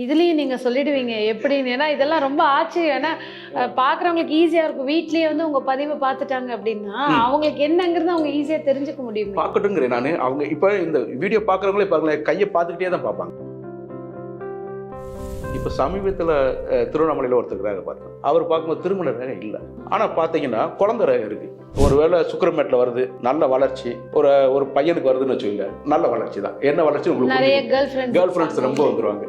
இதுலயும் நீங்க சொல்லிடுவீங்க. எப்படின்னு? ஏன்னா இதெல்லாம் ரொம்ப ஆச்சரியம் ஏன்னா அஹ், பாக்குறவங்களுக்கு ஈஸியா இருக்கும். வீட்லயே வந்து உங்க பதிவை பார்த்துட்டாங்க அப்படின்னா அவங்களுக்கு என்னங்கிறது அவங்க ஈஸியா தெரிஞ்சுக்க முடியும். பார்க்கட்டுங்கிறேன் நான். அவங்க இப்போ இந்த வீடியோ பார்க்குறவங்களே பாருங்களேன் கையை பார்த்துக்கிட்டே தான் பார்ப்பாங்க. இப்போ சமீபத்தில் திருவண்ணாமலையில் ஒருத்தர் ரேகை பார்த்தேன் அவர் பார்க்கும்போது திருமண ரேகை இல்லை. ஆனால் பார்த்தீங்கன்னா குழந்தை ரேகை இருக்கு. ஒருவேளை சுக்கரமேட்டில் வருது. நல்ல வளர்ச்சி. ஒரு ஒரு பையனுக்கு வருதுன்னு வச்சுக்கோங்க. நல்ல வளர்ச்சி தான். என்ன வளர்ச்சி? நிறைய உங்களுக்கு கேர்ள் ஃப்ரெண்ட்ஸ் ரொம்ப வந்துருவாங்க.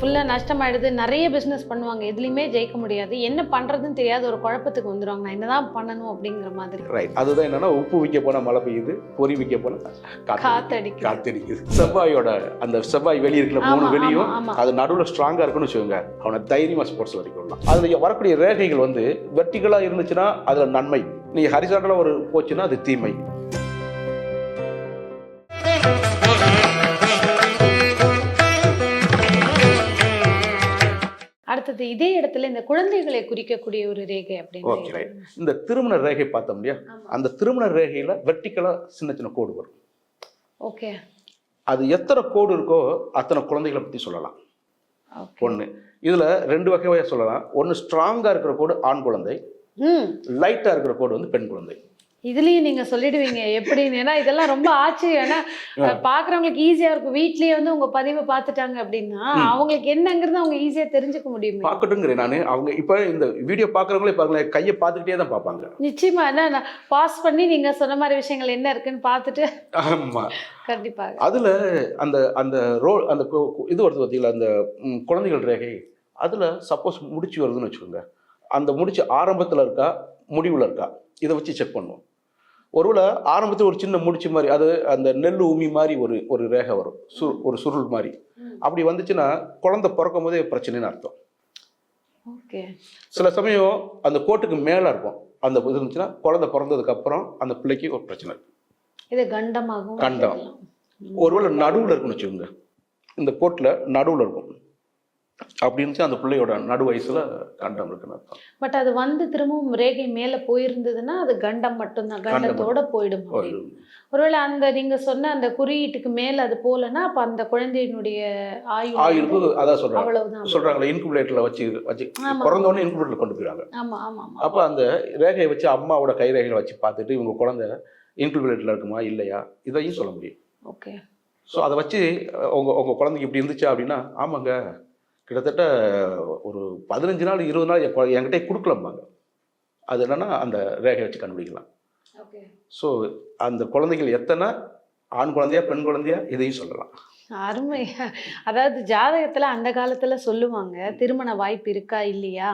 ஃபுல்லா நஷ்டமாயிடுது. நிறைய பிசினஸ் பண்ணுவாங்க. எதுலயுமே ஜெயிக்க முடியாது. என்ன பண்றதுன்னு தெரியாத ஒரு குழப்பத்துக்கு வந்துருவாங்க. நான் என்னதான் பண்ணணும் அப்படிங்கிற மாதிரி. ரைட் அதுதான் என்னன்னா உப்பு விற்க போனால் மழை பெய்யுது. பொறி விற்க போனால் காத்தடிக்கு காத்தடிக்குது. செவ்வாயோட அந்த செவ்வாய் வெளியே இருக்கிற மூணு வெளியும். அது நடுவில் ஸ்ட்ராங்காக இருக்குன்னு வச்சுக்கோங்க. அவனை தைரியமாக ஸ்போர்ட்ஸ் வரைக்கும் அதில் வரக்கூடிய ரேகைகள் வந்து வெர்டிகலாக இருந்துச்சுன்னா அதில் நன்மை. நீ ஹரிசாண்டலாக ஒரு போச்சுன்னா அது தீமை. அடுத்தது இதே இடத்துல இந்த குழந்தைகளை குறிக்கக்கூடிய ஒரு ரேகை ஓகே அப்படின்னு ரைட் இந்த திருமண ரேகை பார்த்தோம் இல்லையா? அந்த திருமண ரேகையில் வெர்டிகலாக சின்ன சின்ன கோடு வரும். ஓகே அது எத்தனை கோடு இருக்கோ அத்தனை குழந்தைகளை பற்றி சொல்லலாம். ஓகே ஒன்று இதில் ரெண்டு வகையாக சொல்லலாம். ஒன்று ஸ்ட்ராங்காக இருக்கிற கோடு ஆண் குழந்தை. லைட்டாக இருக்கிற கோடு வந்து பெண் குழந்தை. இதுலயும் நீங்க சொல்லிடுவீங்க. எப்படின்னு? ஏன்னா இதெல்லாம் ரொம்ப ஆச்சரியம் ஏன்னா பாக்குறவங்களுக்கு ஈஸியா இருக்கும். வீட்லயே வந்து உங்க பதிவை பார்த்துட்டாங்க அப்படின்னா அவங்களுக்கு என்னங்கிறது அவங்க ஈஸியா தெரிஞ்சுக்க முடியும். பார்க்கட்டுங்கிறேன் நான். அவங்க இப்போ இந்த வீடியோ பார்க்குறவங்களே பாருங்களேன் கையை பார்த்துக்கிட்டே தான் பார்ப்பாங்க. நிச்சயமா. என்ன பாஸ் பண்ணி நீங்க சொன்ன மாதிரி விஷயங்கள் என்ன இருக்குன்னு பார்த்துட்டு ஆமாம் கண்டிப்பாக அதில் அந்த அந்த ரோ அந்த இது வருது பார்த்தீங்களா அந்த குழந்தைகள் ரேகை. அதில் சப்போஸ் முடிச்சு வருதுன்னு வச்சுக்கோங்க. அந்த முடிச்சு ஆரம்பத்தில் இருக்கா? முடிவில் இருக்கா? இதை வச்சு செக் பண்ணுவோம். ஒருவேளை ஆரம்பத்தில் ஒரு சின்ன முடிச்சு மாதிரி அது அந்த நெல் உமி மாதிரி ஒரு ஒரு ரேகை வரும். சு ஒரு சுருள் மாதிரி. அப்படி வந்துச்சுன்னா குழந்தை பிறக்கும் போதே பிரச்சனைன்னு அர்த்தம். ஓகே. சில சமயம் அந்த கோட்டுக்கு மேலே இருக்கும். அந்த இது இருந்துச்சுன்னா குழந்தை பிறந்ததுக்கு அப்புறம் அந்த பிள்ளைக்கு ஒரு பிரச்சனை. இது கண்டமாகவும் கண்டம். ஒருவேளை நடுவில் இருக்குன்னு வச்சுக்கோங்க. இந்த கோட்டில் நடுவில் இருக்கும். அப்படி இருந்துச்சு. அந்த பிள்ளையோட நடு வயசுல கண்டம் இருக்குன்னு பட் அது வந்து திரும்பவும் ரேகை மேல போயிருந்ததுன்னா அது கண்டம் மட்டும்தான். கண்டத்தோட போயிடும். ஒரு- ஒருவேளை அந்த நீங்க சொன்ன அந்த குறியீட்டுக்கு மேல அது போலன்னா அப்ப அந்த குழந்தையினுடைய ஆயுள் ஆயுளுக்கு அதான் சொல்றாங்க. சொல்றாங்களே இன்குபேட்டர்ல வச்சு வச்சு ஆமா. பிறந்த உடனே இன்குபேட்டர்ல கொண்டு போயிடுவாங்க ஆமா ஆமா அப்போ அந்த ரேகையை வச்சு அம்மாவோட கை ரேகையை வச்சு பார்த்துட்டு இவங்க குழந்தை இன்குபேட்டர்ல இருக்குமா இல்லையா? இதையும் சொல்ல முடியும். ஓகே ஸோ அதை வச்சு உங்க உங்க குழந்தைக்கு இப்படி இருந்துச்சா அப்படின்னா ஆமாங்க. கிட்டத்தட்ட ஒரு பதினஞ்சு நாள் இருபது நாள் என்கிட்ட கொடுக்கலம்பாங்க. அது என்னன்னா அந்த ரேகையை வச்சு கண்டுபிடிக்கலாம். ஓகே. ஸோ அந்த குழந்தைகள் எத்தனை? ஆண் குழந்தையா பெண் குழந்தையா? இதையும் சொல்லலாம். அருமை. அதாவது ஜாதகத்துல அந்த காலத்துல சொல்லுவாங்க திருமண வாய்ப்பு இருக்கா இல்லையா?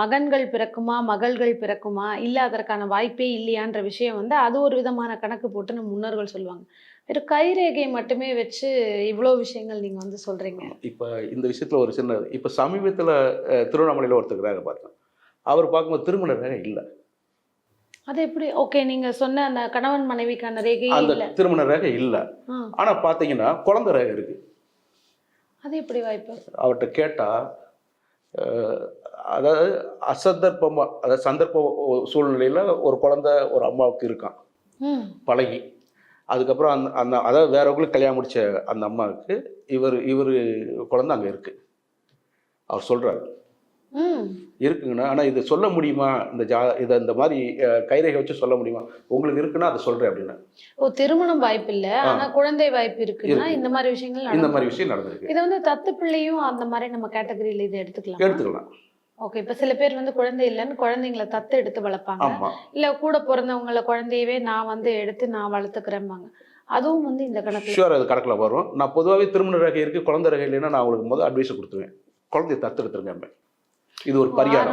மகன்கள் பிறக்குமா மகள்கள் பிறக்குமா? இல்ல அதற்கான வாய்ப்பே இல்லையான்ற விஷயம் வந்து அது ஒரு விதமான கணக்கு போட்டு நம்ம முன்னோர்கள் சொல்லுவாங்க. வெறும் கைரேகை மட்டுமே வச்சு இவ்வளோ விஷயங்கள் நீங்க வந்து சொல்றீங்க. இப்போ இந்த விஷயத்துல ஒரு சின்ன இப்போ சமீபத்தில் திருவண்ணாமலையில் ஒருத்தர் ரேகை பார்த்தேன். அவர் பார்க்கும்போது திருமண ரேகை இல்லை. அது எப்படி? ஓகே நீங்க சொன்ன அந்த கணவன் மனைவிக்கான ரேகையே அந்த திருமண ரேகை இல்லை. ஆனால் பார்த்தீங்கன்னா குழந்தை ரேகை இருக்கு. அது எப்படி வாய்ப்பு? அவர்கிட்ட கேட்டால் அதாவது அசந்தர்ப்பமாக அதாவது சந்தர்ப்ப சூழ்நிலையில் ஒரு குழந்தை ஒரு அம்மாவுக்கு இருக்கான். பழகி. அதுக்கப்புறம் அந்த அந்த அதாவது வேறவங்களுக்கு கல்யாணம் முடிச்ச அந்த அம்மாவுக்கு இவர் இவர் குழந்தை அங்கே இருக்கு. அவர் சொல்றாரு. ம். இருக்குங்கண்ணா. ஆனால் இது சொல்ல முடியுமா? இந்த ஜா இதை இந்த மாதிரி கைரேகை வச்சு சொல்ல முடியுமா? உங்களுக்கு இருக்குன்னா அதை சொல்கிறேன் அப்படின்னு. ஓ திருமணம் வாய்ப்பு இல்ல. ஆ. ஆனா குழந்தை வாய்ப்பு இருக்குன்னா இருக்கு. இந்த மாதிரி விஷயங்கள் இந்த. மாதிரி விஷயம் நடந்திருக்கு. இதை வந்து தத்து பிள்ளையும் அந்த மாதிரி நம்ம கேட்டகரியில இதை எடுத்துக்கலாம். எடுத்துக்கலாம். ஓகே இப்ப சில பேர் வந்து குழந்தை இல்லைன்னு குழந்தைங்களை தத்து எடுத்து வளர்ப்பாங்க. இல்ல கூட பிறந்தவங்கள குழந்தையவே நான் வந்து எடுத்து நான் வளர்த்துக்கிறேன்பாங்க அதுவும் வந்து இந்த கணக்கு. ஷுவர் அது கணக்கில் வரும். நான் பொதுவாகவே திருமண ரேகை இருக்குது குழந்தை ரேகை இல்லைன்னா நான் அவங்களுக்கு முதல் அட்வைஸ் கொடுத்துருவேன். குழந்தைய தத்தெடுத்துருங்க இது ஒரு பரிகாரம்.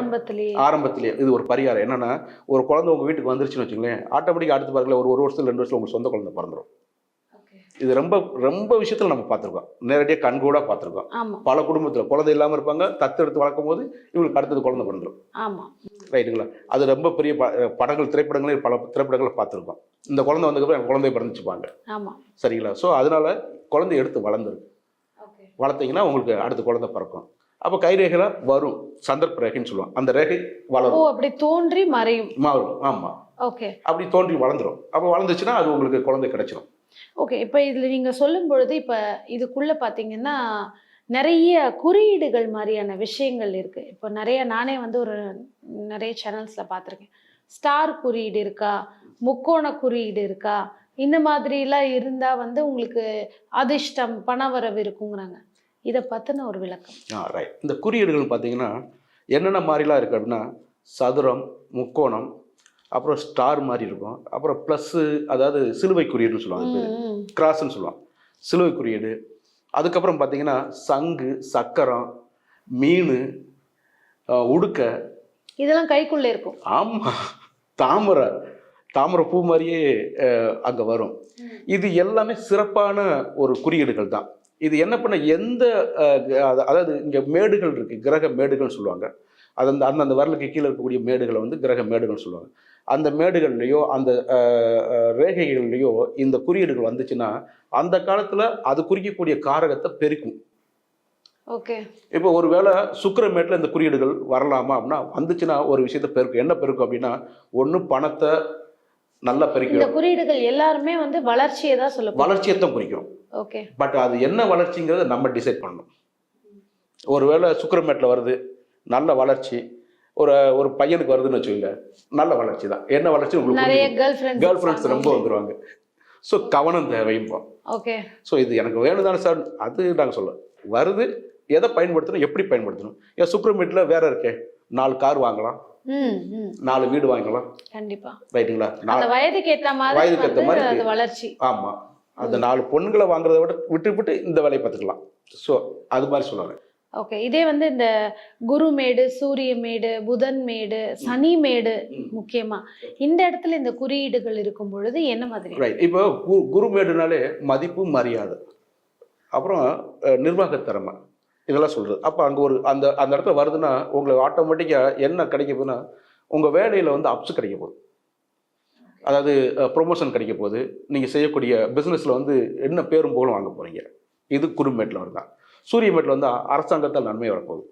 ஆரம்பத்திலேயே. இது ஒரு பரிகாரம். என்னன்னா ஒரு குழந்தை உங்கள் வீட்டுக்கு வந்துருச்சுன்னு வச்சுங்களேன் ஆட்டோமேட்டிக்காக அடுத்து பாருங்களேன் ஒரு ஒரு வருஷத்துல ரெண்டு வருஷத்துல உங்களுக்கு சொந்த குழந்தை பிறந்துரும். இது ரொம்ப ரொம்ப விஷயத்தில் நம்ம பார்த்துருக்கோம். நேரடியாக கண்கூடாக பார்த்துருக்கோம். பல குடும்பத்தில் குழந்தை இல்லாமல் இருப்பாங்க தத்தெடுத்து வளர்க்கும் போது இவங்களுக்கு அடுத்தது குழந்தை பிறந்துடும் ஆமா. ரைட்டுங்களா அது ரொம்ப பெரிய படங்கள் திரைப்படங்களே பல திரைப்படங்களை பார்த்துருக்கோம். இந்த குழந்தை வந்ததுக்கப்புறம் குழந்தைய பிறந்துச்சுப்பாங்க. சரிங்களா? ஸோ அதனால குழந்தைய எடுத்து வளர்ந்துருக்கு. வளர்த்தீங்கன்னா உங்களுக்கு அடுத்த குழந்தை பிறக்கும். அப்போ கைரேகையில் வரும். சந்தர்ப்ப ரேகைன்னு சொல்லுவாங்க. அந்த ரேகை வளரும். அப்படி தோன்றி மறையும். மாறும். ஆமாம் ஓகே அப்படி தோன்றி வளர்ந்துரும். அப்போ வளர்ந்துச்சுன்னா அது உங்களுக்கு குழந்தை கிடைச்சிரும். ஓகே இப்போ இதில் நீங்கள் சொல்லும் பொழுது இப்போ இதுக்குள்ளே பார்த்தீங்கன்னா நிறைய குறியீடுகள் மாதிரியான விஷயங்கள் இருக்குது இப்போ நிறைய நானே வந்து ஒரு நிறைய சேனல்ஸில் பார்த்துருக்கேன் ஸ்டார் குறியீடு இருக்கா? முக்கோண குறியீடு இருக்கா? இந்த மாதிரிலாம் இருந்தால் வந்து உங்களுக்கு அதிர்ஷ்டம் பணவரவு இருக்குங்கிறாங்க. இதை பற்றின ஒரு விளக்கம். ஆ ரைட் இந்த குறியீடுகள் பார்த்தீங்கன்னா என்னென்ன மாதிரிலாம் இருக்குது அப்படின்னா சதுரம் முக்கோணம் அப்புறம் ஸ்டார் மாதிரி இருக்கும். அப்புறம் ப்ளஸ்ஸு அதாவது சிலுவை குறியீடுன்னு சொல்லுவாங்க. கிராஸ்ன்னு சொல்லுவாங்க. சிலுவை குறியீடு. அதுக்கப்புறம் பார்த்தீங்கன்னா சங்கு சக்கரம் மீன் உடுக்க. இதெல்லாம் கைக்குள்ளே இருக்கும். ஆமாம் தாமரை. தாமரை பூ மாதிரியே அங்கே வரும். இது எல்லாமே சிறப்பான ஒரு குறியீடுகள் தான். இது என்ன பண்ண எந்த அதாவது இங்கே மேடுகள் இருக்கு. கிரக மேடுகள்னு சொல்லுவாங்க. அது அந்த அந்தந்த வரலுக்கு கீழே இருக்கக்கூடிய மேடுகளை வந்து கிரக மேடுகள்னு சொல்லுவாங்க. அந்த மேடுகள்லையோ அந்த ரேகைகள்லையோ இந்த குறியீடுகள் வந்துச்சுன்னா அந்த காலத்தில் அது குறிக்கக்கூடிய காரகத்தை பெருக்கும். ஓகே. இப்போ ஒருவேளை சுக்கிரமேட்டில் இந்த குறியீடுகள் வரலாமா அப்படின்னா வந்துச்சுன்னா ஒரு விஷயத்தை பெருக்கும். என்ன பெருக்கும் அப்படின்னா ஒன்று பணத்தை நல்லா இந்த பெருக்கும் குறியீடுகள் எல்லாருமே வந்து வளர்ச்சியை தான் சொல்ல வளர்ச்சியை தான் குறிக்கும். ஓகே. பட் அது என்ன வளர்ச்சிங்கிறத நம்ம டிசைட் பண்ணணும். ஒருவேளை சுக்கிரமேட்டில் வருது நல்ல வளர்ச்சி. ஒரு ஒரு பையனுக்கு வருதுன்னு வச்சுக்கோங்க. நல்ல வளர்ச்சி தான். என்ன வளர்ச்சி? உங்களுக்கு கேர்ள் ஃப்ரெண்ட்ஸ் ரொம்ப வந்துருவாங்க. ஸோ கவனம் தேவைப்போம் ஓகே ஸோ இது எனக்கு வேணும் தானே சார் அது நாங்கள் சொல்ல வருது எதை பயன்படுத்தணும் எப்படி பயன்படுத்தணும்? ஏன் சுப்ரமேட்டில் வேற இருக்கே. நாலு கார் வாங்கலாம். நாலு வீடு வாங்கலாம் கண்டிப்பா. ரைட்டுங்களா? வயதுக்கு ஏத்த மாதிரி வயதுக்கு வந்து மாதிரி வளர்ச்சி. ஆமாம் அந்த நாலு பொண்ணுங்களை வாங்குறத விட விட்டு விட்டு இந்த வேலையை பார்த்துக்கலாம். ஸோ அது மாதிரி சொல்லுவாங்க ஓகே இதே வந்து இந்த குருமேடு சூரியமேடு புதன் மேடு சனி மேடு முக்கியமா. இந்த இடத்துல இந்த குறியீடுகள் இருக்கும் பொழுது என்ன மாதிரி? ரைட் இப்போ கு குருமேடுனாலே மதிப்பு மரியாதை. அப்புறம் அஹ், நிர்வாகத் திறமை இதெல்லாம் சொல்கிறது அப்போ அங்கே ஒரு அந்த அந்த இடத்துல வருதுன்னா உங்களுக்கு ஆட்டோமேட்டிக்காக என்ன கிடைக்க போகுதுன்னா உங்கள் வேலையில் வந்து அப்ஸ் கிடைக்க போகுது. அதாவது ப்ரொமோஷன் கிடைக்க போகுது. நீங்கள் செய்யக்கூடிய பிஸ்னஸில் வந்து என்ன பேரும் புகழும் வாங்க போகிறீங்க இது குருமேட்டில் வருதான் சூரியமேட்டில் வந்து அரசாங்கத்தால் நன்மை வரப்போகுது.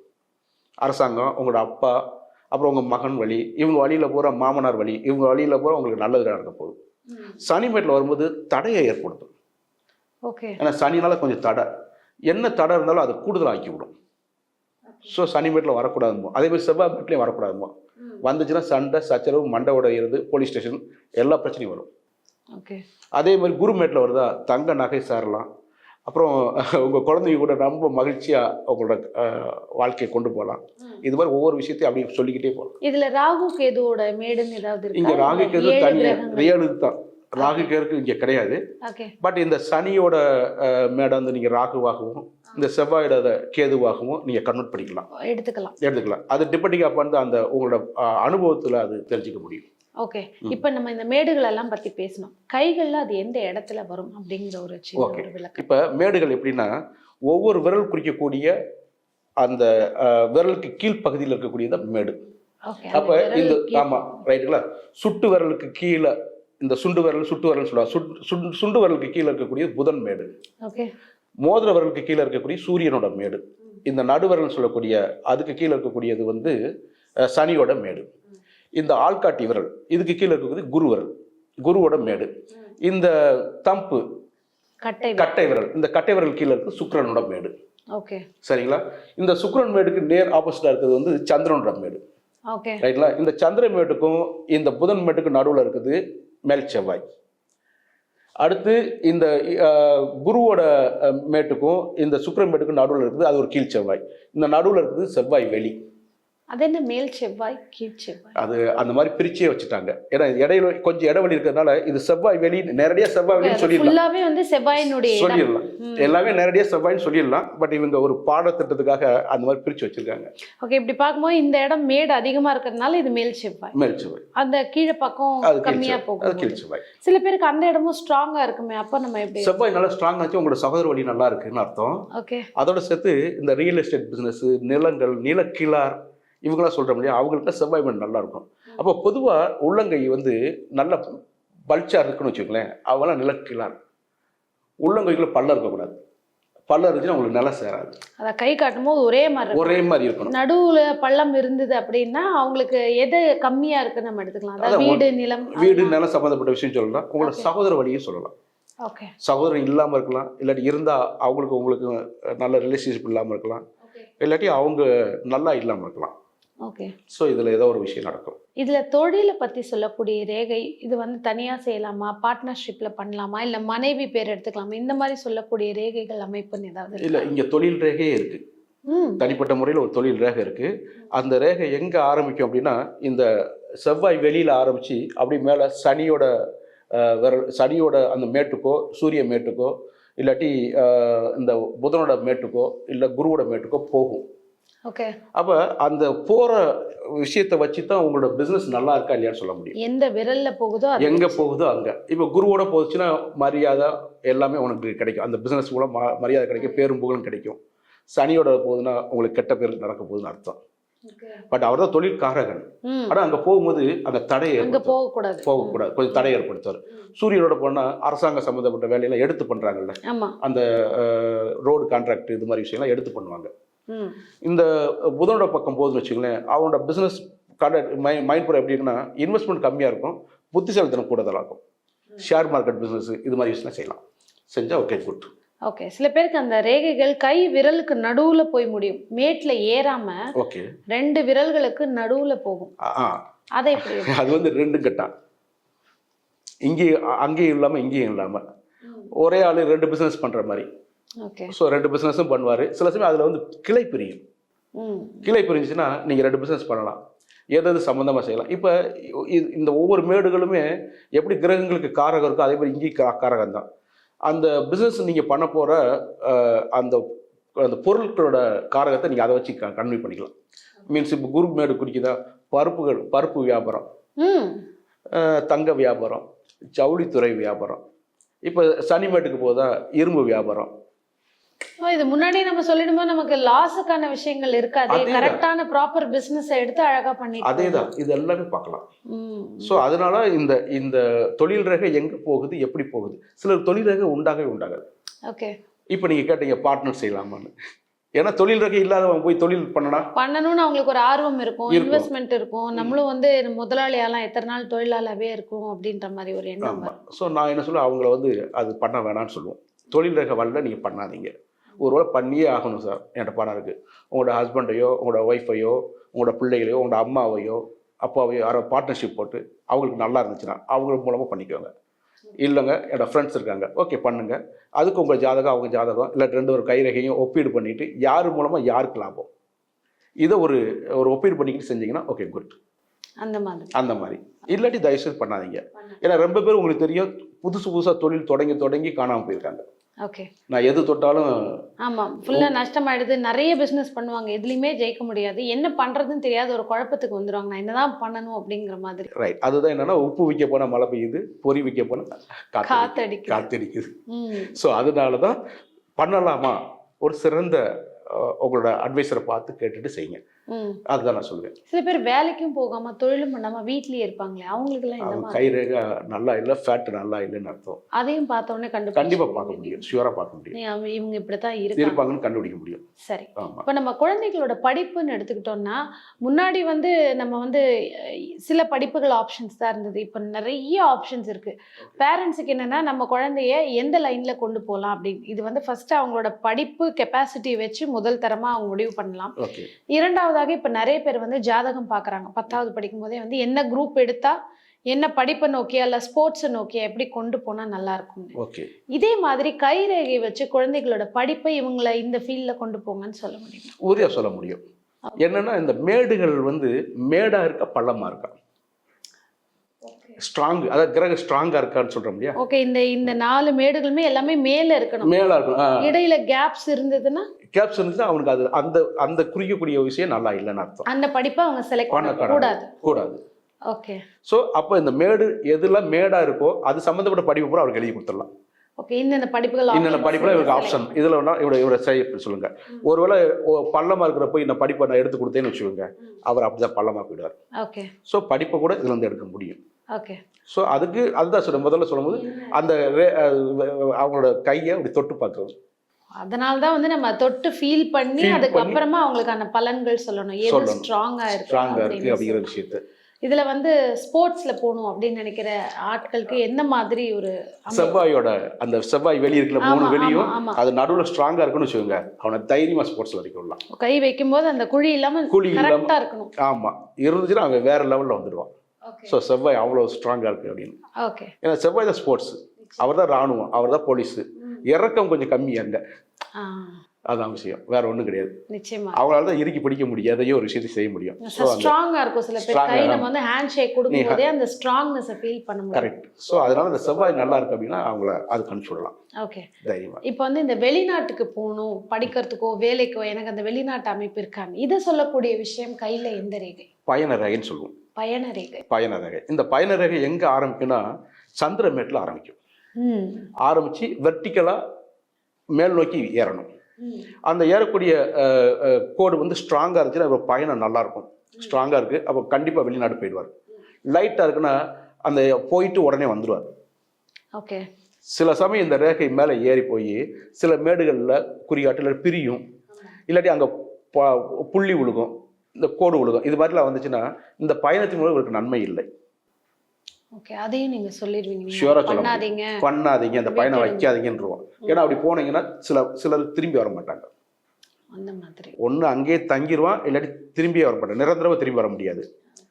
அரசாங்கம் உங்களோட அப்பா அப்புறம் உங்கள் மகன் வழி இவங்க வழியில் போகிற மாமனார் வழி இவங்க வழியில் போகிற உங்களுக்கு நல்லது நடக்க போகுது. சனிமேட்டில் வரும்போது தடையை ஏற்படுத்தும். ஓகே. ஏன்னா சனினால கொஞ்சம் தடை. என்ன தடை இருந்தாலும் அது கூடுதல் ஆக்கி விடும். ஸோ சனிமேட்டில் வரக்கூடாதுமோ? அதே மாதிரி செவ்வாய் மேட்லேயும் வரக்கூடாதுமோ? வந்துச்சுன்னா சண்டை சச்சரவு மண்டை உடையிறது போலீஸ் ஸ்டேஷன் எல்லா பிரச்சனையும் வரும். ஓகே. அதே மாதிரி குருமேட்டில் வருதா? தங்க நகை சேரலாம். அப்புறம் உங்கள் குழந்தைங்க கூட ரொம்ப மகிழ்ச்சியாக உங்களோட வாழ்க்கையை கொண்டு போகலாம். இது மாதிரி ஒவ்வொரு விஷயத்தையும் அப்படி சொல்லிக்கிட்டே போகலாம். இதுல ராகு கேதுவோட மேடுன்னு ஏதாவது இங்கே ராகு கேது தனியாக. ரியலுக்கு தான். ராகு கேருக்கு இங்கே கிடையாது. பட் இந்த சனியோட அஹ், மேடை வந்து நீங்கள் ராகுவாகவும் இந்த செவ்வாயோட கேதுவாகவும் நீங்கள் கன்வெர்ட் பண்ணிக்கலாம். எடுத்துக்கலாம். எடுத்துக்கலாம். அது டிபெண்டிங் அப்பான் அந்த உங்களோட அனுபவத்தில் அது தெரிஞ்சுக்க முடியும். ஓகே இப்போ நம்ம இந்த மேடுகள் எல்லாம் பத்தி பேசணும். கைகள்ல அது எந்த இடத்துல வரும் அப்படிங்கிற ஒரு. ஒரு விளக்கம். இப்போ மேடுகள் எப்படின்னா ஒவ்வொரு விரல் குறிக்கக்கூடிய அந்த விரலுக்கு கீழ்ப்பகுதியில் இருக்கக்கூடியது மேடு. ஓகே அப்போ இந்த ஆமாம் ரைட்டுங்களா சுட்டு விரலுக்கு கீழே இந்த சுண்டு விரல் சுட்டு விரல் சொல்லுவாங்க. சுண்டு விரலுக்கு கீழே இருக்கக்கூடிய புதன் மேடு. ஓகே மோதிர விரலுக்கு கீழே இருக்கக்கூடிய சூரியனோட மேடு. இந்த நடுவிரல் சொல்லக்கூடிய அதுக்கு கீழே இருக்கக்கூடியது வந்து சனியோட மேடு. இந்த ஆள்காட்டி விரல் இதுக்கு கீழே இருக்கக்கூடிய குரு விரல் குருவோட மேடு. இந்த தம்பு கட்டை விரல். இந்த கட்டை விரல் கீழே இருக்கு சுக்கிரனோட மேடு. ஓகே. சரிங்களா? இந்த சுக்கிரன் மேடுக்கு நேர் ஆப்போசிட்டா இருக்கிறது வந்து சந்திரனோட மேடு. ஓகே. ரைட்டுங்களா இந்த சந்திர மேட்டுக்கும் இந்த புதன் மேட்டுக்கும் நடுவில் இருக்குது மேல் செவ்வாய். அடுத்து இந்த குருவோட மேட்டுக்கும் இந்த சுக்கிரன் மேட்டுக்கும் நடுவில் இருக்குது அது ஒரு கீழ் செவ்வாய். இந்த நடுவில் இருக்குது செவ்வாய் வெளி. அது என்ன மேல் செவ்வாய் கீழ் செவ்வாய்? அது அந்த மாதிரி பிரிச்சே வச்சுட்டாங்க. ஏன்னா இடையில கொஞ்சம் இடைவெளி இருக்கிறதுனால இது செவ்வாய் வெளி நேரடியாக செவ்வாய் வெளின்னு சொல்லிடலாம். ஃபுல்லாவே வந்து செவ்வாயினுடைய சொல்லிடலாம். எல்லாமே நேரடியாக செவ்வாய்ன்னு சொல்லிடலாம். பட் இவங்க ஒரு பாடத்திட்டத்துக்காக அந்த மாதிரி பிரிச்சு வச்சிருக்காங்க. ஓகே இப்படி பார்க்கும்போது இந்த இடம் மேடு அதிகமா இருக்கிறதுனால இது மேல் செவ்வாய். மேல் செவ்வாய். அந்த கீழே பக்கம் அது கீழ் கம்மியா செவ்வாய். அது போகும் கீழ் செவ்வாய். சில பேருக்கு அந்த இடமும் ஸ்ட்ராங்கா இருக்குமே அப்ப நம்ம எப்படி செவ்வாய் நல்லா ஸ்ட்ராங் ஆச்சு உங்களோட சகோதர வழி நல்லா இருக்குன்னு அர்த்தம். ஓகே. அதோட சேர்த்து இந்த ரியல் எஸ்டேட் பிஸ்னஸ் நிலங்கள் நிலக்கிழார் இவங்களாம் சொல்கிறோம் இல்லையா அவங்கள்ட்ட செவ்வாய் மண் நல்லா இருக்கும் அப்போ பொதுவாக உள்ளங்கை வந்து நல்ல பல்ச்சா இருக்குன்னு வச்சுக்கோங்களேன். அவங்களாம் நிலக்கிழார் உள்ளங்கைக்குள்ள பல்ல இருக்கக்கூடாது. பல்ல இருந்துச்சுன்னா உங்களுக்கு நிலம் சேராது. அத கை காட்டும் போது ஒரே மாதிரி. ஒரே மாதிரி இருக்கணும். நடுவுல பள்ளம் இருந்தது அப்படின்னா அவங்களுக்கு எது கம்மியா இருக்குன்னு நம்ம எடுத்துக்கலாம். அதாவது வீடு நிலம். வீடு நிலம் சம்மந்தப்பட்ட விஷயம் சொல்லலாம். உங்களோட. சகோதர வழியும் சொல்லலாம். ஓகே சகோதரன் இல்லாமல் இருக்கலாம். இல்லாட்டி இருந்தால் அவங்களுக்கு உங்களுக்கு நல்ல ரிலேஷன்ஷிப் இல்லாமல் இருக்கலாம். இல்லாட்டி அவங்க நல்லா இல்லாமல் இருக்கலாம். ஓகே. ஸோ இதில் ஏதோ ஒரு விஷயம் நடக்கும். இதுல தொழிலை பத்தி சொல்லக்கூடிய ரேகை இது வந்து தனியா செய்யலாமா? பார்ட்னர்ஷிப்ல பண்ணலாமா? இல்ல மனைவி பேர் எடுத்துக்கலாமா? இந்த மாதிரி சொல்லக்கூடிய ரேகைகள் அமைப்புன்னு ஏதாவது? இல்லை இங்கே தொழில் ரேகையே இருக்குது ம். தனிப்பட்ட முறையில் ஒரு தொழில் ரேகை இருக்குது அந்த ரேகை எங்கே ஆரம்பிக்கும் அப்படின்னா இந்த செவ்வாய் வெளியில் ஆரம்பித்து அப்படி மேலே சனியோட விரல் சனியோட அந்த மேட்டுக்கோ சூரிய மேட்டுக்கோ இல்லாட்டி இந்த புதனோட மேட்டுக்கோ இல்லை குருவோட மேட்டுக்கோ போகும். ஓகே. அப்போ அந்த போகிற விஷயத்தை வச்சு தான் உங்களோட பிஸ்னஸ் நல்லா இருக்கா இல்லையான்னு சொல்ல முடியும். எந்த விரல்ல போகுதோ எங்கே போகுதோ அங்கே. இப்போ குருவோட போச்சுன்னா மரியாதை எல்லாமே உனக்கு கிடைக்கும். அந்த பிஸ்னஸ் மூலம் மரியாதை கிடைக்கும் பேரும் புகழும் கிடைக்கும். சனியோட போகுதுன்னா உங்களுக்கு கெட்ட பேர் நடக்க போகுதுன்னு அர்த்தம். பட் அவர் தான் தொழில்காரகன் ம். ஆனால் அங்கே போகும்போது அந்த தடையை அங்க ஏற்படுத்தும். போக கூடாது போகக்கூடாது. கொஞ்சம் தடை ஏற்படுத்துவார். சூரியனோட போனால் அரசாங்க சம்மந்தப்பட்ட வேலையெல்லாம் எடுத்து பண்ணுறாங்கல்ல அந்த ரோடு கான்ட்ராக்ட் இது மாதிரி விஷயம்லாம் எடுத்து பண்ணுவாங்க. இந்த புதனோட பக்கம் போகுதுன்னு வச்சுங்களேன் அவனோட பிஸ்னஸ் கடை மை மைண்ட் பூரா எப்படி இருக்குன்னா இன்வெஸ்ட்மெண்ட் கம்மியாக இருக்கும் புத்திசாலித்தனம் கூடுதலாக இருக்கும் ஷேர் மார்க்கெட் பிஸ்னஸ் இது மாதிரி விஷயம் செய்யலாம். செஞ்சால் ஓகே குட் ஓகே சில பேருக்கு அந்த ரேகைகள் கை விரலுக்கு நடுவுல போய் முடியும். மேட்ல ஏறாம ஓகே ரெண்டு விரல்களுக்கு நடுவுல போகும். ஆ அதை அது வந்து ரெண்டு கட்டா. இங்கேயும் அங்கேயும் இல்லாமல் இங்கேயும் இல்லாமல் ஒரே ஆள் ரெண்டு பிஸ்னஸ் பண்ணுற மாதிரி. ஸோ ரெண்டு பிஸ்னஸும் பண்ணுவார். சில சமயம் அதில் வந்து கிளை பிரியும். கிளை பிரிஞ்சுச்சுன்னா நீங்கள் ரெண்டு பிஸ்னஸ் பண்ணலாம். எது எது சம்மந்தமாக செய்யலாம். இப்போ இந்த ஒவ்வொரு மேடுகளுமே எப்படி கிரகங்களுக்கு காரகம் இருக்கோ அதே மாதிரி இங்கேயும் காரகம் தான். அந்த பிஸ்னஸ் நீங்கள் பண்ண போகிற அந்த அந்த பொருட்களோட காரகத்தை நீங்கள் அதை வச்சு கன்வே பண்ணிக்கலாம். மீன்ஸ் இப்போ குரு மேடு குடிக்குதா? பருப்புகள் பருப்பு வியாபாரம். தங்க வியாபாரம் ஜவுளித்துறை வியாபாரம். இப்போ சனிமேட்டுக்கு போதா இரும்பு வியாபாரம். இது முன்னாடி நம்ம சொல்லிடும்போது நமக்கு லாஸுக்கான விஷயங்கள் இருக்காது. கரெக்டான ப்ராப்பர் பிசினஸ் எடுத்து அழகா பண்ணி அதே தான் இது எல்லாமே பார்க்கலாம். ஸோ அதனால இந்த இந்த தொழில் ரேகை எங்கே போகுது எப்படி போகுது? சிலர் தொழில் ரேகை உண்டாகவே உண்டாகாது. ஓகே இப்போ நீங்கள் கேட்டீங்க பார்ட்னர் செய்யலாமான்னு. ஏன்னா தொழில் ரேகை இல்லாதவன் போய் தொழில் பண்ணனா? பண்ணணும்னு அவங்களுக்கு ஒரு ஆர்வம் இருக்கும். இன்வெஸ்ட்மெண்ட் இருக்கும். நம்மளும் வந்து முதலாளியாலாம் எத்தனை நாள் தொழிலாளாவே இருக்கும் அப்படின்ற மாதிரி ஒரு எண்ணம். ஸோ நான் என்ன சொல்லுவேன்? அவங்கள வந்து அது பண்ண வேணாம்னு சொல்லுவோம். தொழில் ரேகை வரல நீங்கள் பண்ணாதீங்க. ஒருவேளை பண்ணியே ஆகணும் சார் என்கிட்ட பணம் இருக்குது உங்களோட ஹஸ்பண்டையோ உங்களோட ஒய்ஃபையோ உங்களோட பிள்ளைகளையோ உங்களோட அம்மாவையோ அப்பாவையோ யாரோ பார்ட்னர்ஷிப் போட்டு அவங்களுக்கு நல்லா இருந்துச்சுன்னா அவங்க மூலமாக பண்ணிக்கோங்க. இல்லைங்க என்னோட ஃப்ரெண்ட்ஸ் இருக்காங்க. ஓகே பண்ணுங்க. அதுக்கு உங்கள் ஜாதகம் அவங்க ஜாதகம் இல்லை ரெண்டு ஒரு கைரேகையும் ஒப்பீடு பண்ணிட்டு யார் மூலமாக யாருக்கு லாபம்? இதை ஒரு ஒரு ஒப்பீடு பண்ணிக்கிட்டு செஞ்சீங்கன்னா ஓகே குட் அந்த மாதிரி. அந்த மாதிரி. இல்லாட்டி தயவுசெய்து பண்ணாதீங்க. ஏன்னா ரொம்ப பேர் உங்களுக்கு தெரியும் புதுசு புதுசாக தொழில் தொடங்கி தொடங்கி காணாமல் போயிருக்காங்க. ஓகே நான் எது தொட்டாலும் ஆமா ஃபுல்லா நஷ்டமாயிடுது. நிறைய பிசினஸ் பண்ணுவாங்க. எதுலயுமே ஜெயிக்க முடியாது. என்ன பண்றதுன்னு தெரியாத ஒரு குழப்பத்துக்கு வந்துருவாங்க. நான் என்னதான் பண்ணணும் அப்படிங்கிற மாதிரி. ரைட் அதுதான் என்னன்னா உப்பு விற்க போனால் மழை பெய்யுது பொறி விற்க போனால் காற்று காத்தடிக்குது. ஸோ அதனால தான் பண்ணலாமா? ஒரு சிறந்த உங்களோட அட்வைஸரை பார்த்து கேட்டுட்டு செய்யுங்க. அதுதான் நான் சொல்லுவேன் சில பேர் வேலைக்கும் போகாம தொழிலும் பண்ணாம வீட்லயே இருப்பாங்களே அவங்களுக்கு கைரேகை நல்லா இல்லை ஃபேட் நல்லா இல்லைன்னு அர்த்தம். அதையும் பார்த்த உடனே கண்டுபிடிச்சு கண்டிப்பாக பார்க்க முடியும். ஷியூராக பார்க்க முடியும். இவங்க இப்படித்தான் இருப்பாங்கன்னு கண்டுபிடிக்க முடியும். சரி. இப்போ நம்ம குழந்தைகளோட படிப்புன்னு எடுத்துக்கிட்டோம்னா முன்னாடி வந்து நம்ம வந்து சில படிப்புகள் ஆப்ஷன்ஸ் தான் இருந்தது. இப்போ நிறைய ஆப்ஷன்ஸ் இருக்கு. பேரண்ட்ஸுக்கு என்னன்னா நம்ம குழந்தைய எந்த லைன்ல கொண்டு போகலாம் அப்படின்னு. இது வந்து ஃபர்ஸ்ட் அவங்களோட படிப்பு கெப்பாசிட்டி வச்சு முதல் தரமா அவங்க முடிவு பண்ணலாம். ஓகே இரண்டாவதாக இப்போ நிறைய பேர் வந்து ஜாதகம் பார்க்குறாங்க பத்தாவது படிக்கும் போதே வந்து என்ன குரூப் எடுத்தா என்ன படிப்பை நோக்கியா இல்லை ஸ்போர்ட்ஸை நோக்கியா எப்படி கொண்டு போனா நல்லா இருக்கும் இதே மாதிரி கைரேகை வச்சு குழந்தைகளோட படிப்பை இவங்களை இந்த ஃபீல்ட்ல கொண்டு போங்கன்னு சொல்ல முடியும்? உறுதியாக சொல்ல முடியும். என்னன்னா இந்த மேடுகள் வந்து மேடா இருக்கா பள்ளமா இருக்கா? ஸ்ட்ராங் அதாவது கிரகம் ஸ்ட்ராங்கா இருக்கான்னு சொல்ற முடியா ஓகே இந்த இந்த நாலு மேடுகளுமே எல்லாமே மேல இருக்கணும். மேலா இருக்கும் இடையில கேப்ஸ் இருந்ததுன்னா கேப்ஸ் இருந்துச்சுன்னா அவனுக்கு அது அந்த அந்த குறிக்கக்கூடிய விஷயம் நல்லா இல்லைன்னு அர்த்தம். அந்த படிப்பை அவங்க செலக்ட் பண்ண பண்ணக்கூடாது. கூடாது. கூடாது. ஓகே ஸோ அப்போ இந்த மேடு எதுலாம் மேடா இருக்கோ அது சம்மந்தப்பட்ட படிப்பு பூரா அவருக்கு எழுதி கொடுத்துடலாம். ஓகே இந்த படிப்புகள் options படிப்புல இவருக்கு ஆப்ஷன் இதுல வேணா இவரை இவரை செய்ய சொல்லுங்க. ஒருவேளை ஓ- பள்ளமா இருக்கிறப்ப இந்த படிப்பை நான் எடுத்து கொடுத்தேன்னு வச்சுக்கோங்க அவர் அப்படிதான் பள்ளமா போயிடுவார். ஓகே ஸோ படிப்பை கூட இதுல இருந்து எடுக்க முடியும். ஓகே ஸோ அதுக்கு அதுதான் சொல்ல முதல்ல சொல்லும்போது அந்த அவங்களோட கையை அப்படி தொட்டு பார்க்கறது அதனால தான் வந்து நம்ம தொட்டு ஃபீல் பண்ணி Feel அதுக்கு பண்ணி அப்புறமா அவங்களுக்கான பலன்கள் சொல்லணும். எது சொல்லணும். ஸ்ட்ராங்கா இருக்கு ஸ்ட்ராங்கா இருக்கு அப்படிங்கிற விஷயத்த. இதுல வந்து ஸ்போர்ட்ஸ்ல போகணும் அப்படின்னு நினைக்கிற ஆட்களுக்கு என்ன மாதிரி ஒரு செவ்வாயோட அந்த செவ்வாய் வெளி இருக்கிற மூணு வெளியும். அது நடுவுல ஸ்ட்ராங்கா இருக்குன்னு வச்சுக்கோங்க. அவனை தைரியமா ஸ்போர்ட்ஸ்ல வரைக்கும் விடலாம் கை வைக்கும்போது அந்த குழி இல்லாம குழி இல்லாம கரெக்டா இருக்கணும். ஆமா. இருந்துச்சுன்னா அவன் வேற லெவல்ல வந்துடுவான். ஸோ செவ்வாய் அவ்வளோ ஸ்ட்ராங்கா இருக்கு அப்படின்னு. ஓகே ஏன்னா செவ்வாய் தான் ஸ்போர்ட்ஸ் அவர் தான் ராணுவம். அவர் தான் போலீஸ் இறக்கம் கொஞ்சம் கம்மி அங்க. அதான் விஷயம். வேற ஒண்ணும் கிடையாது. நிச்சயமா. அவங்களால தான் இறுக்கி பிடிக்க முடியும். எதையோ ஒரு விஷயத்தை செய்ய முடியும். ஸ்ட்ராங்கா இருக்கும். சில பேர் கை. நம்ம வந்து ஹேண்ட் ஷேக் கொடுக்கும் போதே அந்த ஸ்ட்ராங்னஸ் ஃபீல் பண்ண முடியும். கரெக்ட் ஸோ அதனால அந்த செவ்வாய் நல்லா இருக்கு அப்படின்னா அவங்கள அதுக்கு அனுப்பிச்சு விடலாம் ஓகே தைரியமா. இப்போ வந்து இந்த வெளிநாட்டுக்கு போகணும் படிக்கிறதுக்கோ வேலைக்கோ எனக்கு அந்த வெளிநாட்டு அமைப்பு இருக்கான்னு. இதை சொல்லக்கூடிய விஷயம் கையில எந்த ரேகை? பயண ரேகைன்னு சொல்லுவோம். பயண ரேகை. பயண ரேகை. இந்த பயண ரேகை எங்க ஆரம்பிக்கும்னா சந்திரமேட்டில் ஆரம்பிக்கும். ம். ஆரம்பிச்சு வெர்டிக்கலா மேல் நோக்கி ஏறணும். அந்த ஏறக்கூடிய கோடு வந்து ஸ்ட்ராங்காக இருந்துச்சுன்னா அவர் பயணம் நல்லா இருக்கும் ஸ்ட்ராங்காக இருக்குது அப்போ கண்டிப்பாக வெளிநாடு போயிடுவார். லைட்டாக இருக்குன்னா அந்த போயிட்டு உடனே வந்துடுவார் ஓகே. சில சமயம் இந்த ரேகை மேலே ஏறி போய் சில மேடுகளில் குறிகாட்டில் பிரியும். இல்லாட்டி அங்கே புள்ளி விழுகும் இந்த கோடு விழுகும் இது மாதிரிலாம் வந்துச்சுன்னா இந்த பயணத்தின் மூலம் இவருக்கு நன்மை இல்லை. ஓகே அதையும் நீங்க சொல்லிடுவீங்க. Sure-ஆ சொல்ல பண்ணாதீங்க. பண்ணாதீங்க அந்த விட்டுடுங்க. வைக்காதீங்கன்றோம் ஏன்னா அப்படி போனீங்கன்னா சில சிலர் திரும்பி வர மாட்டாங்க. அந்த மாதிரி. ஒன்று அங்கேயே தங்கிடுவான் இல்லாட்டி திரும்பியே வர மாட்டான். நிரந்தரமாக திரும்பி வர முடியாது.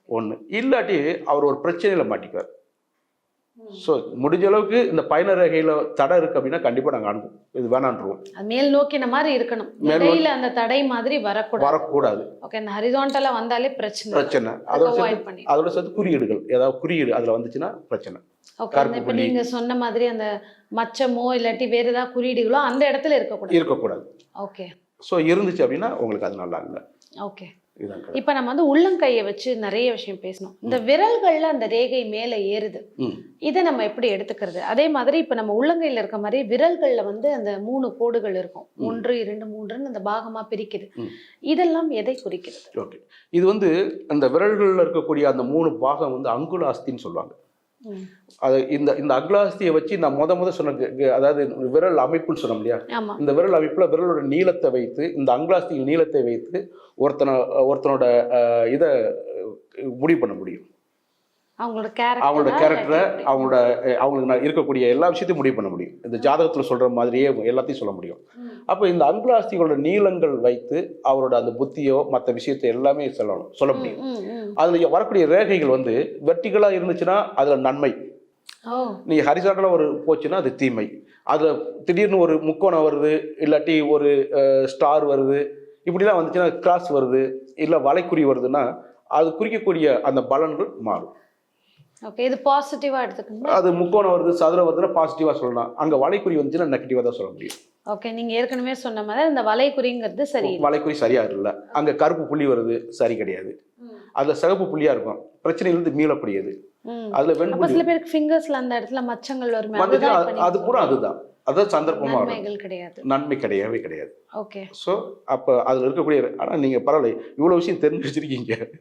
ஒன்று இல்லாட்டி அவர் ஒரு பிரச்சனையில் மாட்டிக்குவார். ஸோ முடிஞ்ச அளவுக்கு இந்த பயண ரேகையில் தடை இருக்குது அப்படின்னா கண்டிப்பாக நாங்கள் அனுப்புவோம் இது வேணான்றோம் அது மேல் நோக்கின மாதிரி இருக்கணும். மேல் அந்த தடை மாதிரி வரக்கூடாது. வரக்கூடாது. ஓகே இந்த ஹரிசான்டலா வந்தாலே பிரச்சனை. பிரச்சனை. அதோட அதோட சேர்த்து குறியீடுகள். ஏதாவது குறியீடு அதில் வந்துச்சுன்னா பிரச்சனை. ஓகே இப்ப புள்ளி. நீங்க சொன்ன மாதிரி அந்த மச்சமோ இல்லாட்டி வேற ஏதாவது குறியீடுகளோ அந்த இடத்துல இருக்கக்கூடாது. இருக்கக்கூடாது. ஓகே ஸோ இருந்துச்சு அப்படின்னா உங்களுக்கு அது நல்லா இல்லை. ஓகே. இப்ப நம்ம வந்து உள்ளங்கையை வச்சு நிறைய விஷயம் பேசணும். இந்த விரல்கள்ல அந்த ரேகை மேல ஏறுது. இதை நம்ம எப்படி எடுத்துக்கிறது? அதே மாதிரி இப்ப நம்ம உள்ளங்கையில இருக்க மாதிரி விரல்கள்ல வந்து அந்த மூணு கோடுகள் இருக்கும். ஒன்று இரண்டு மூன்றுன்னு அந்த பாகமா பிரிக்குது. இதெல்லாம் எதை குறிக்கிறது? ஓகே. இது வந்து அந்த விரல்களில் இருக்கக்கூடிய அந்த மூணு பாகம் வந்து அங்குல அஸ்தின்னு சொல்லுவாங்க. அது இந்த இந்த அக்லாஸ்தியை வச்சு நான் முத முத சொன்ன அதாவது விரல் அமைப்புன்னு சொன்னோம் இல்லையா? இந்த விரல் அமைப்பில் விரலோட நீளத்தை வைத்து இந்த அங்லாஸ்தியின் நீளத்தை வைத்து ஒருத்தனை ஒருத்தனோட இதை முடிவு பண்ண முடியும். அவங்களோட கேரக்டர் அவங்களோட அவங்களுக்கு இருக்கக்கூடிய எல்லா விஷயத்தையும் முடிவு பண்ண முடியும். இந்த ஜாதகத்தில் சொல்கிற மாதிரியே எல்லாத்தையும் சொல்ல முடியும். அப்போ இந்த அங்லாஸ்திகளோட நீளங்கள் வைத்து அவரோட அந்த புத்தியோ மற்ற விஷயத்தை எல்லாமே சொல்லணும் சொல்ல முடியும். அதில் வரக்கூடிய ரேகைகள் வந்து வெர்டிகலாக இருந்துச்சுன்னா அதில் நன்மை. நீ ஹரிசாண்டலாக ஒரு போச்சுன்னா அது தீமை. அதில் திடீர்னு ஒரு முக்கோணம் வருது இல்லாட்டி ஒரு ஸ்டார் வருது இப்படிலாம் வந்துச்சுன்னா கிராஸ் வருது இல்லை வளைக்குறி வருதுன்னா அது குறிக்கக்கூடிய அந்த பலன்கள் மாறும். ஓகே இது பாசிட்டிவா எடுத்துக்கணும்? அது முக்கோணம் வருது சதுரம் வருதுன்னா பாசிட்டிவாக சொல்லலாம். அங்கே வளைக்குறி வந்துச்சுன்னா நெகட்டிவாக தான் சொல்ல முடியும். ஓகே நீங்க ஏற்கனவே சொன்ன மாதிரி இந்த வலைக்குறிங்கிறது சரி வளைக்குறி சரியா இல்லை. அங்கே கருப்பு புள்ளி வருது சரி கிடையாது. அதில் சிகப்பு புள்ளியாக இருக்கும். பிரச்சனையிலிருந்து மீளக்கூடியது. அதில் வெண்புள்ளி சில பேருக்கு ஃபிங்கர்ஸ்ல அந்த இடத்துல மச்சங்கள் வருமே. அது- பூரா அதுதான். அதான் சந்தர்ப்பமாக கிடையாது. நன்மை கிடையவே கிடையாது. ஓகே. ஸோ அப்போ அதில் இருக்கக்கூடிய ஆனால் நீங்கள் பரவாயில்ல இவ்வளோ விஷயம் தெரிஞ்சு வச்சிருக்கீங்க.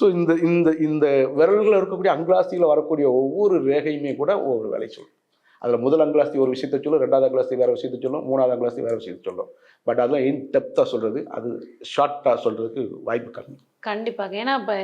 ஸோ இந்த இந்த இந்த விரல்களில் இருக்கக்கூடிய அங்கலாஸ்தியில் வரக்கூடிய ஒவ்வொரு ரேகையுமே கூட ஒவ்வொரு வேலை சொல்லும். அதில் முதல் அங்கலாஸ்தி ஒரு விஷயத்தை சொல்லும் ரெண்டாவது அங்கலாஸ்தி வேறு விஷயத்தை சொல்லும் மூணாவது அங்கலாஸ்தி வேறு விஷயத்தை சொல்லும். பட் அதெல்லாம் இன் டெப்த்தாக சொல்கிறது அது ஷார்ட்டாக சொல்கிறதுக்கு வாய்ப்பு கம்மி. கண்டிப்பாக. ஏன்னா இப்ப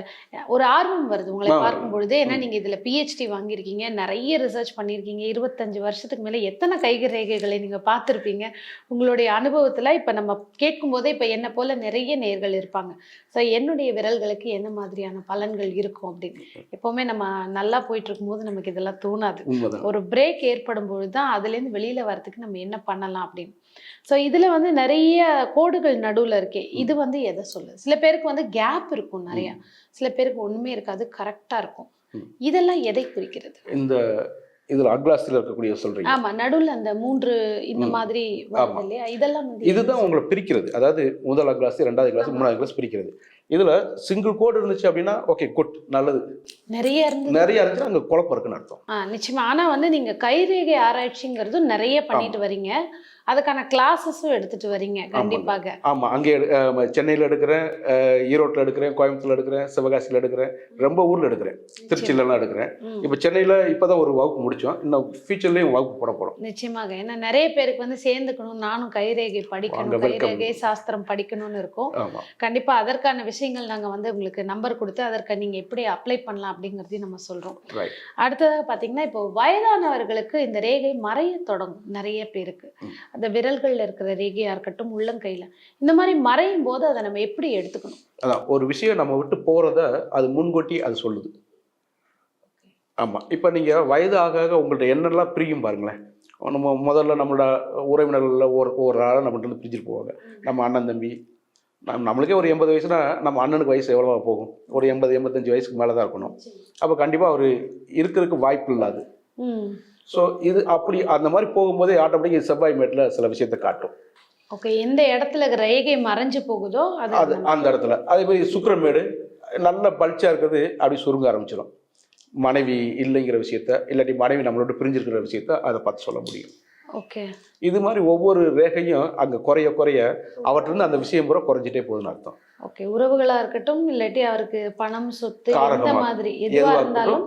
ஒரு ஆர்வம் வருது உங்களை. பார்க்கும் பொழுது ஏன்னா நீங்க இதுல பிஹெச்டி வாங்கியிருக்கீங்க. நிறைய ரிசர்ச் பண்ணியிருக்கீங்க. இருபத்தஞ்சு வருஷத்துக்கு மேல எத்தனை கைக ரேகைகளை நீங்க பார்த்துருப்பீங்க? உங்களுடைய அனுபவத்துல இப்ப நம்ம கேட்கும் போதே இப்ப என்ன போல நிறைய நேர்கள் இருப்பாங்க. ஸோ என்னுடைய விரல்களுக்கு என்ன மாதிரியான பலன்கள் இருக்கும் அப்படின்னு. எப்பவுமே நம்ம நல்லா போயிட்டு இருக்கும்போது நமக்கு இதெல்லாம் தோணாது. ஒரு பிரேக் ஏற்படும் பொழுது தான் அதுலேருந்து வெளியில வரதுக்கு நம்ம என்ன பண்ணலாம் அப்படின்னு. ஸோ இதுல வந்து நிறைய கோடுகள் நடுவுல இருக்கே. இது வந்து எதை சொல்லுது? சில பேருக்கு வந்து கேப் இருக்கும் நிறைய. சில பேருக்கு ஒண்ணுமே இருக்காது கரெக்டா இருக்கும். இதெல்லாம் எதை குறிக்கிறது? இந்த இதில் அக்லாஸ்தியில் இருக்கக்கூடிய சொல்கிறீங்க ஆமா நடுவுல அந்த மூன்று இந்த. மாதிரி. இல்லையா? இதெல்லாம் இதுதான் உங்களை பிரிக்கிறது. அதாவது முதல் கிளாஸ் ரெண்டாவது கிளாஸ் மூணாவது கிளாஸ் பிரிக்கிறது. இதில் சிங்கிள் கோடு இருந்துச்சு அப்படின்னா ஓகே குட் நல்லது. நிறைய இருந்து நிறைய இருந்துச்சுன்னா அங்கே குழப்பம் இருக்குன்னு அர்த்தம். ஆ நிச்சயமா. ஆனா வந்து நீங்க கைரேகை ஆராய்ச்சிங்கிறது நிறைய பண்ணிட்டு வரீங்க. அதுக்கான கிளாஸஸும் எடுத்துட்டு வரீங்க கண்டிப்பாக. ஆமாம் அங்கே சென்னையில் எடுக்கிறேன் ஈரோட்டில் எடுக்கிறேன் கோயம்புத்தூர்ல எடுக்கிறேன் சிவகாசியில் எடுக்கிறேன் ரொம்ப ஊரில் எடுக்கிறேன். திருச்சியிலலாம் எடுக்கிறேன். இப்போ சென்னையில் இப்போ தான் ஒரு வகுப்பு முடித்தோம் இன்னும் ஃபியூச்சர்லேயும் வகுப்பு போட போகிறோம் நிச்சயமாக. ஏன்னா நிறைய பேருக்கு வந்து சேர்ந்துக்கணும் நானும் கைரேகை படிக்கணும். கைரேகை சாஸ்திரம் படிக்கணும்னு இருக்கும். ஆமாம் கண்டிப்பா அதற்கான விஷயங்கள் நாங்க வந்து உங்களுக்கு நம்பர் கொடுத்து அதற்கு நீங்க எப்படி அப்ளை பண்ணலாம் அப்படிங்கறதையும் நம்ம சொல்றோம். ரைட் அடுத்ததாக பாத்தீங்கன்னா இப்போ வயதானவர்களுக்கு இந்த ரேகை மறைய தொடங்கும் நிறைய பேருக்கு. ம். அந்த விரல்கள்ல இருக்கிற ரேகையா இருக்கட்டும் உள்ளங்கையில. இந்த மாதிரி மறையும் போது அதை நம்ம எப்படி எடுத்துக்கணும்? அதான் ஒரு விஷயம் நம்ம விட்டு போகிறத அது முன்கூட்டி அது சொல்லுது. ஆமாம் இப்போ நீங்கள் வயது ஆக ஆக உங்கள்ட்ட எண்ணெல்லாம் பிரியும் பாருங்களேன். நம்ம முதல்ல நம்மளோட உறவினர்களில் ஒரு ஒரு ஆளை நம்மகிட்ட இருந்து பிரிஞ்சுட்டு போவாங்க. நம்ம அண்ணன் தம்பி. நம் நம்மளுக்கே ஒரு எண்பது வயசுனா நம்ம அண்ணனுக்கு வயசு எவ்வளோ போகும்? ஒரு எண்பது எண்பத்தஞ்சு வயசுக்கு மேலே தான் இருக்கணும் அப்போ கண்டிப்பாக அவர் இருக்கிறதுக்கு வாய்ப்பு இல்லாது. ஸோ இது அப்படி அந்த மாதிரி போகும்போதே ஆட்டோமேட்டிக் செவ்வாய் மேட்டில் சில விஷயத்தை காட்டும். ஓகே எந்த இடத்துல ரேகை மறைஞ்சு போகுதோ அது அது அந்த இடத்துல. அதே மாதிரி சுக்கிரமேடு நல்ல பல்ச்சாக இருக்கிறது அப்படி சுருங்க ஆரம்பிச்சிடும் மனைவி இல்லைங்கிற விஷயத்த இல்லாட்டி மனைவி நம்மளோட பிரிஞ்சிருக்கிற விஷயத்த அதை பார்த்து சொல்ல முடியும். ஓகே இது மாதிரி ஒவ்வொரு ரேகையும் அங்கே குறைய குறைய அவற்றிருந்து அந்த விஷயம் பூரா குறைஞ்சிட்டே போகுதுன்னு அர்த்தம். ஓகே உறவுகளா இருக்கட்டும் இல்லாட்டி அவருக்கு பணம் சொத்து காரகமா- மாதிரி எதுவா எதுவா இருந்தாலும்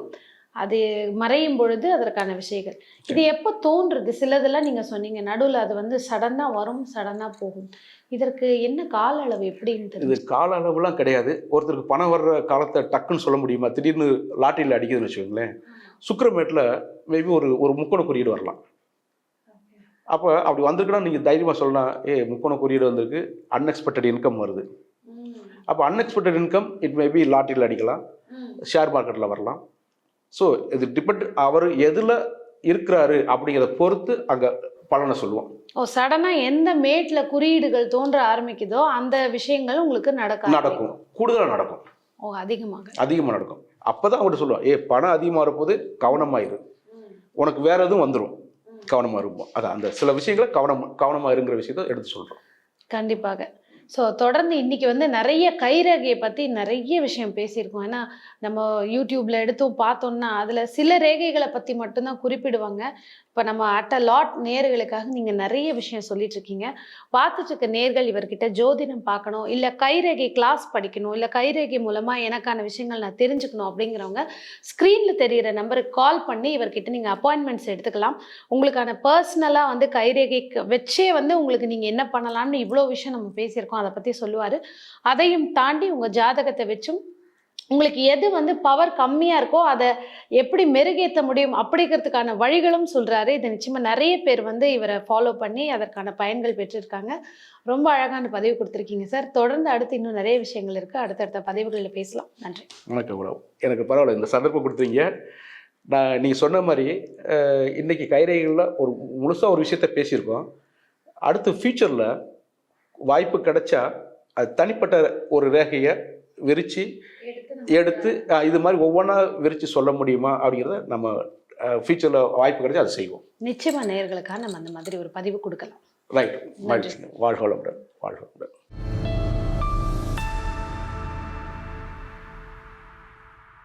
அது மறையும் பொழுது அதற்கான விஷயங்கள். இது எப்போ தோன்றுது? சிலதெல்லாம் நீங்க சொன்னீங்க நடுவுல அது வந்து சடனா வரும் சடனா போகும். இதற்கு என்ன கால அளவு எப்படின்னு இது கால அளவுலாம் கிடையாது. ஒருத்தருக்கு பணம் வர்ற காலத்தை டக்குன்னு சொல்ல முடியுமா? திடீர்னு லாட்டரியில் அடிக்குதுன்னு வச்சுக்கோங்களேன். சுக்கிரமேட்டில் மேபி ஒரு ஒரு முக்கோண குறியீடு வரலாம். அப்போ அப்படி வந்திருக்குன்னா நீங்கள் தைரியமாக சொல்லலாம் ஏ முக்கோண குறியீடு வந்திருக்கு அன்எக்ஸ்பெக்டட் இன்கம் வருது. அப்போ அன்எக்ஸ்பெக்டட் இன்கம் இட் மேபி லாட்டரியில் அடிக்கலாம் ஷேர் மார்க்கெட்டில் வரலாம். ஸோ இது டிபெண்ட் அவர் எதில் இருக்கிறாரு அப்படிங்கிறத பொறுத்து அங்கே பலனை சொல்லுவோம். ஓ சடனா எந்த மேட்ல குறியீடுகள் தோன்ற ஆரம்பிக்குதோ அந்த விஷயங்கள் உங்களுக்கு நடக்க நடக்கும். கூடுதலாக நடக்கும். ஓ அதிகமாக. அதிகமாக நடக்கும். அப்போ தான் அவங்கள்ட்ட சொல்லுவோம் ஏ பணம் அதிகமாக இருப்போது கவனமாயிரு. உனக்கு வேற எதுவும் வந்துடும் கவனமாக இருப்போம். அதான் அந்த சில விஷயங்களை கவனம் கவனமாக இருங்கிற விஷயத்த எடுத்து சொல்கிறோம் கண்டிப்பாக. ஸோ தொடர்ந்து இன்னைக்கு வந்து நிறைய கைரேகையை பற்றி நிறைய விஷயம் பேசியிருக்கோம். ஏன்னா நம்ம யூடியூப்ல எடுத்தும் பார்த்தோம்னா அதில் சில ரேகைகளை பற்றி மட்டும்தான் குறிப்பிடுவாங்க. இப்போ நம்ம அட்ட லாட் நேர்களுக்காக நீங்கள் நிறைய விஷயம் சொல்லிட்டு இருக்கீங்க. பார்த்துட்டு இருக்க நேர்கள் இவர்கிட்ட ஜோதிடம் பார்க்கணும் இல்லை கைரேகை கிளாஸ் படிக்கணும் இல்லை கைரேகை மூலமாக எனக்கான விஷயங்கள் நான் தெரிஞ்சுக்கணும் அப்படிங்கிறவங்க ஸ்க்ரீனில் தெரிகிற நம்பருக்கு கால் பண்ணி இவர்கிட்ட நீங்கள் அப்பாயின்மெண்ட்ஸ் எடுத்துக்கலாம். உங்களுக்கான பர்சனலாக வந்து கைரேகைக்கு வச்சே வந்து உங்களுக்கு நீங்கள் என்ன பண்ணலாம்னு இவ்வளோ விஷயம் நம்ம பேசியிருக்கோம். அதை பற்றி சொல்லுவார். அதையும் தாண்டி உங்கள் ஜாதகத்தை வச்சும் உங்களுக்கு எது வந்து பவர் கம்மியாக இருக்கோ அதை எப்படி மெருகேற்ற முடியும் அப்படிங்கிறதுக்கான வழிகளும் சொல்கிறாரு இது நிச்சயமாக நிறைய பேர் வந்து இவரை ஃபாலோ பண்ணி அதற்கான பயன்கள் பெற்றிருக்காங்க. ரொம்ப அழகான பதிவு கொடுத்துருக்கீங்க சார். தொடர்ந்து அடுத்து இன்னும் நிறைய விஷயங்கள் இருக்குது அடுத்தடுத்த பதிவுகளில் பேசலாம். நன்றி. வணக்கம் உறவு எனக்கு பரவாயில்ல இந்த சந்தர்ப்பம் கொடுத்தீங்க. நான் நீங்கள் சொன்ன மாதிரி இன்றைக்கி இன்னைக்கு கைரேகைகளில் ஒரு முழுசாக ஒரு விஷயத்த பேசியிருக்கோம். அடுத்து ஃப்யூச்சரில் வாய்ப்பு கிடைச்சா அது தனிப்பட்ட ஒரு ரேகையை விரித்து எடுத்து இது மாதிரி ஒவ்வொன்றா விரித்து சொல்ல முடியுமா அப்படிங்கிறத நம்ம ஃப்யூச்சரில் வாய்ப்பு கிடைச்சா அதை செய்வோம். நிச்சயமாக நேயர்களுக்காக நம்ம அந்த மாதிரி ஒரு பதிவு கொடுக்கலாம். ரைட் வாழ்க வளமுடன். வாழ்க வளமுடன்.